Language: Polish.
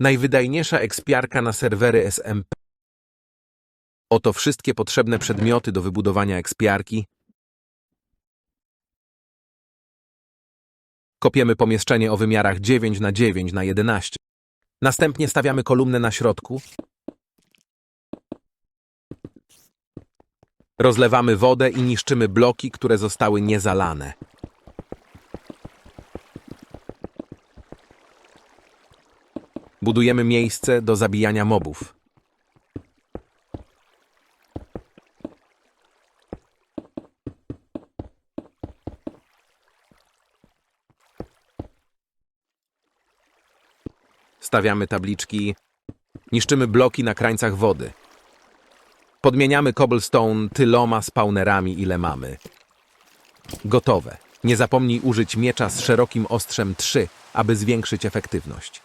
Najwydajniejsza ekspiarka na serwery SMP. Oto wszystkie potrzebne przedmioty do wybudowania ekspiarki. Kopiemy pomieszczenie o wymiarach 9 na 9 na 11. Następnie stawiamy kolumnę na środku. Rozlewamy wodę i niszczymy bloki, które zostały niezalane. Budujemy miejsce do zabijania mobów. Stawiamy tabliczki, niszczymy bloki na krańcach wody. Podmieniamy cobblestone tyloma spawnerami, ile mamy. Gotowe. Nie zapomnij użyć miecza z szerokim ostrzem 3, aby zwiększyć efektywność.